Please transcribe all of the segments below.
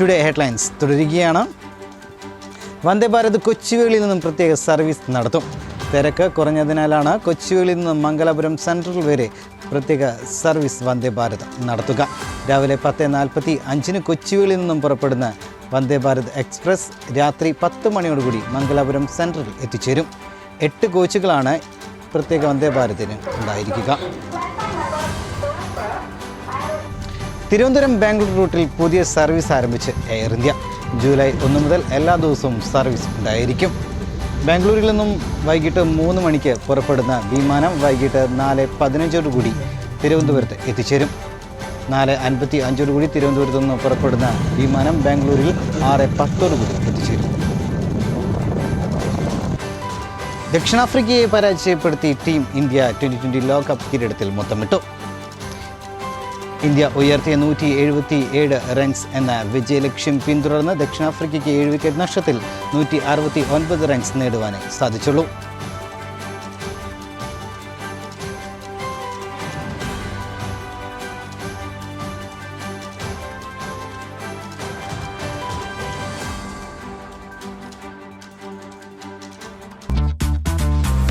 Today headlines തുടരുകയാണ്. വന്ദേ ഭാരത് കൊച്ചുവേളിയിൽ നിന്നും പ്രത്യേക സർവീസ് നടത്തും. തിരക്ക് കുറഞ്ഞതിനാലാണ് കൊച്ചുവേളിയിൽ നിന്നും മംഗലാപുരം സെൻട്രൽ വരെ പ്രത്യേക സർവീസ് വന്ദേ ഭാരത് നടത്തുക. രാവിലെ പത്ത് നാൽപ്പത്തി അഞ്ചിന് കൊച്ചുവേളിയിൽ നിന്നും പുറപ്പെടുന്ന വന്ദേ ഭാരത് എക്സ്പ്രസ് രാത്രി പത്ത് മണിയോടുകൂടി മംഗലാപുരം സെൻട്രൽ എത്തിച്ചേരും. എട്ട് കോച്ചുകളാണ് പ്രത്യേക വന്ദേ ഭാരതിന് ഉണ്ടായിരിക്കുക. തിരുവനന്തപുരം ബാംഗ്ലൂർ റൂട്ടിൽ പുതിയ സർവീസ് ആരംഭിച്ച് എയർ ഇന്ത്യ. ജൂലൈ ഒന്ന് മുതൽ എല്ലാ ദിവസവും സർവീസ് ഉണ്ടായിരിക്കും. ബാംഗ്ലൂരിൽ നിന്നും വൈകിട്ട് മൂന്ന് മണിക്ക് പുറപ്പെടുന്ന വിമാനം വൈകിട്ട് നാല് പതിനഞ്ചോടുകൂടി തിരുവനന്തപുരത്ത് എത്തിച്ചേരും. നാല് അൻപത്തി അഞ്ചോടുകൂടി തിരുവനന്തപുരത്ത് നിന്ന് പുറപ്പെടുന്ന വിമാനം ബാംഗ്ലൂരിൽ ആറ് പത്തോടുകൂടി എത്തിച്ചേരും. ദക്ഷിണാഫ്രിക്കയെ പരാജയപ്പെടുത്തി ടീം ഇന്ത്യ ട്വന്റി ട്വന്റി ലോകകപ്പ് കിരീടത്തിൽ മൊത്തമിട്ടു ഇന്ത്യ ഉയർത്തിയ നൂറ്റി എഴുപത്തി ഏഴ് റൺസ് എന്ന വിജയലക്ഷ്യം പിന്തുടർന്ന് ദക്ഷിണാഫ്രിക്കയ്ക്ക് ഏഴ് വിക്കറ്റ് നഷ്ടത്തിൽ നൂറ്റി അറുപത്തി ഒൻപത് റൺസ് നേടുവാനേ സാധിച്ചുള്ളൂ.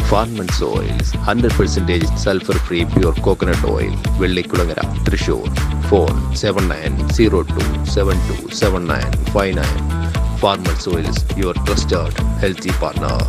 Farmans oils hundred percentage sulphur free pure coconut oil Vellikulangara Thrissur phone seven nine zero two seven two seven nine five nine Farmans oils your trusted healthy partner